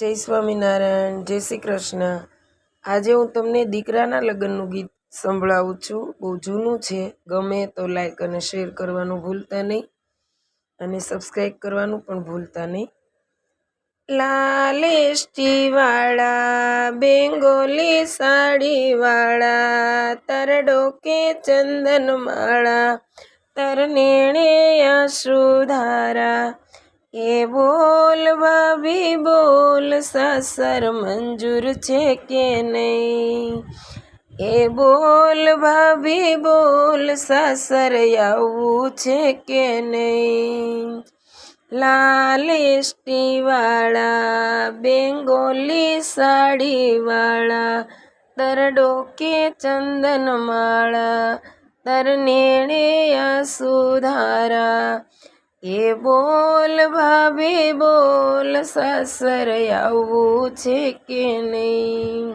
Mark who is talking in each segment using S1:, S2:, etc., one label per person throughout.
S1: જય સ્વામિનારાયણ, જય શ્રી કૃષ્ણ. આજે હું તમને દીકરાના લગ્નનું ગીત સંભળાવું છું. બહુ જૂનું છે. ગમે તો લાઈક અને શેર કરવાનું ભૂલતા નહીં અને સબસ્ક્રાઈબ કરવાનું પણ ભૂલતા નહીં. લાલેષ્ટીવાળા બેંગોલી સાડીવાળા, તર ડોકે ચંદન માળા તરનેણે આશુધારા એ બોલ ભાભી, બોલ, સાસર મંજૂર છે કે નહીં? એ બોલ ભાભી, બોલ, સાસર આવવું છે કે નહીં? લાલ એસટીવાળા, બેંગોલી સાડીવાળા તરડો કે ચંદનમાળા તરનેણે આસુધારા એ બોલ ભાભી, બોલ સાસર આવવું છે કે નહીં?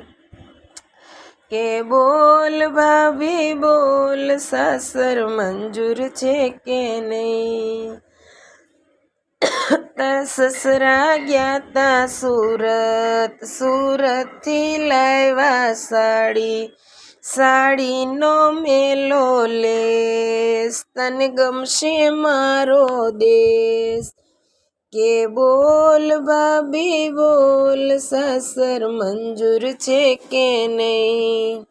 S1: કે બોલ ભાભી, બોલ સાસર, મંજૂર છે કે નહીં? સસરા ગયા તા સુરત, સુરતથી લાવ્યા સાડી. સાડીનો મેલો લેસ, તને ગમશે મારો દેશ કે બોલ ભાભી, બોલ સાસર, મંજૂર છે કે નહીં?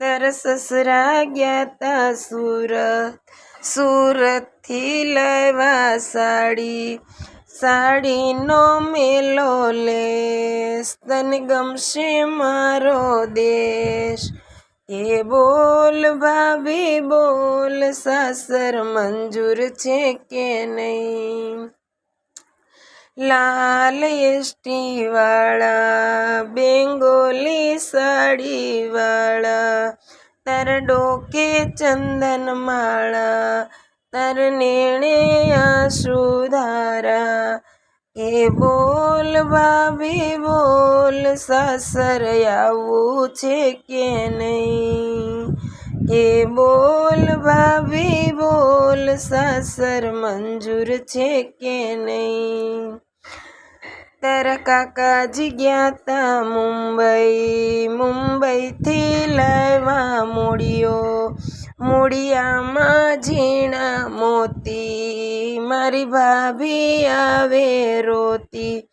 S1: તારા સસરા ગયા તા સુરત, સુરતથી લેવા સાડી. સાડીનો મેલો લેસ, તને ગમશે મારો દેશ. એ બોલ ભાભી, બોલ, સાસર મંજૂર છે કે નહીં? લાલ એસટીવાળા બેંગોલી સાડીવાળા તાર ડોકે ચંદન માળા, તાર નેણે આશુધારા એ બોલ ભાભી, બોલ, સાસર આવવું છે કે નહીં? એ બોલ ભાભી, બોલ, સાસર મંજૂર છે કે નહીં? તારા કાકાજી ગયા તા મુંબઈ, મુંબઈથી લાવ્યા મૂડીઓ મૂડિયામાં ઝીણા મોતી, મારી ભાભી આવે રોતી.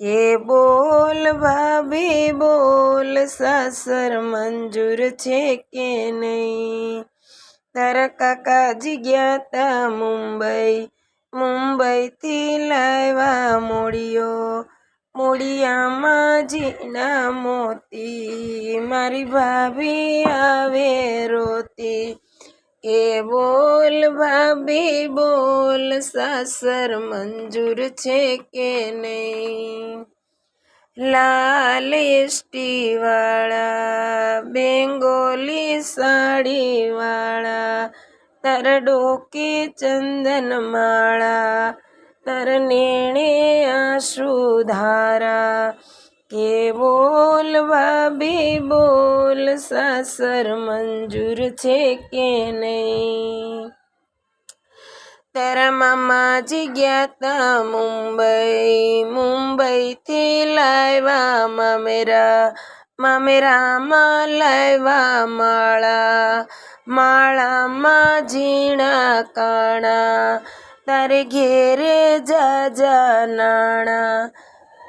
S1: એ બોલ, ભાભી બોલ, સાસર મંજૂર છે કે નહીં? તારા કાકાજી ગયા તા મુંબઈ મુંબઈથી લાવ્યા મૂડીઓ. મૂડિયામાં જીના મોતી. મારી ભાભી આવે રોતી. એ બોલ, ભાભી બોલ, સાસર મંજૂર છે કે નહીં? લાલ એસટીવાળા, બેંગોલી સાડીવાળા તાર ડોકે ચંદન માળા તાર નેણે આશુધારા કે બોલ ભાભી બોલ, સાસર મંજૂર છે કે નહીં? તારા મામાજી ગયા તા મુંબઈ, મુંબઈથી લાવ્યા મામેરા, મામેરામાં લાવ્યા માળા માળામાં ઝીણા કાણા તારે ઘેરે જાજા નાણા.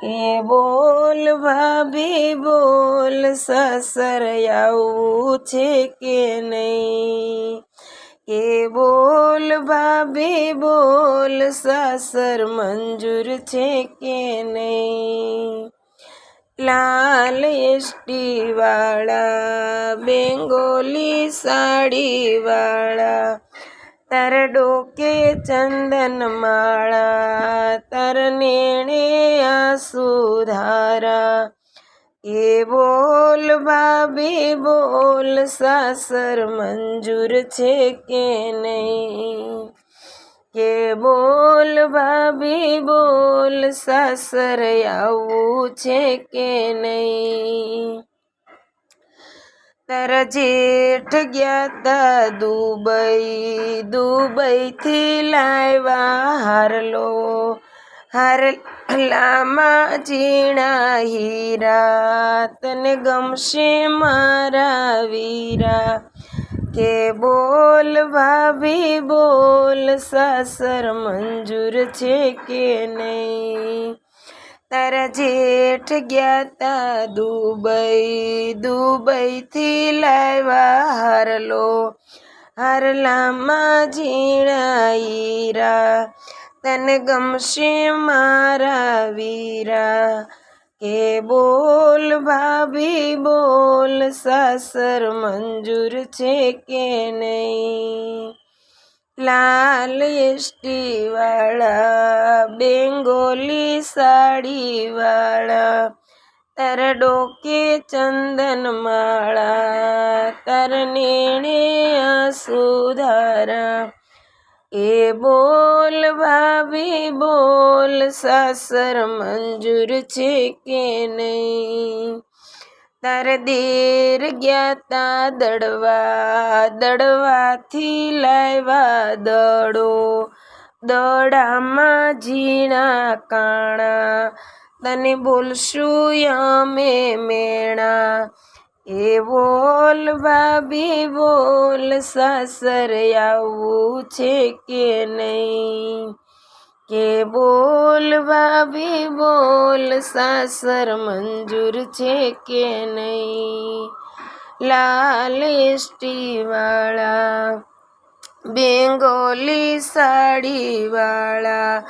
S1: એ બોલ ભાભી, બોલ સસર, આવું છે કે નહીં? એ બોલ ભાભી, બોલ સસર, મંજૂર છે કે નહીં? લાલ એસટીવાળા બેંગોલી સાડીવાળા, તાર ડોકે ચંદન માળા તાર નેણે આસુધારા એ બોલ ભાભી, બોલ સાસર, મંજૂર છે કે નહીં? કે બોલ ભાભી, બોલ સાસર આવવું છે કે નહીં? તારા જેઠ ગયા તા દુબઈ, દુબઈથી લાવ્યા હારલો. હાર લામાં ઝીણા હીરા, તને ગમશે મારા વીરા. કે બોલ ભાભી, બોલ, સાસર મંજૂર છે કે નહીં? તારા જેઠ ગયા તા દુબઈ, દુબઈથી લાવ્યા હારલો. હારલામાં ઝીણા હીરા તને ગમશે મારા વીરા. કે બોલ ભાભી, બોલ, સાસર મંજૂર છે કે નહીં? લાલ એસટી બેંગોલી સાડીવાળા, તર ડોકે ચંદન માળા તર નેણે આસુધારા એ બોલ ભાભી, બોલ સાસર, મંજૂર છે કે નહીં? તાર દેર ગયા તા દડવા, દડવાથી લાવ્યા દડો. દડામાં ઝીણા કાણા, તને બોલશું અમે મેણા. એ બોલ ભાભી, બોલ સાસર આવવું છે કે નહીં? કે બોલ ભાભી, બોલ સાસર, મંજૂર છે કે નહીં? લાલ વાળા બેંગોલી સાડીવાળા વાળા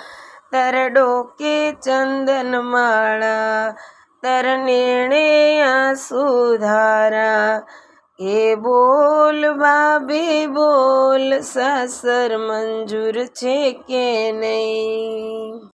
S1: તાર ડોકે ચંદન માળા તાર નિર્ણય સુધારા. એ બોલ બાબે બોલ સાસર મંજૂર છે કે નહીં?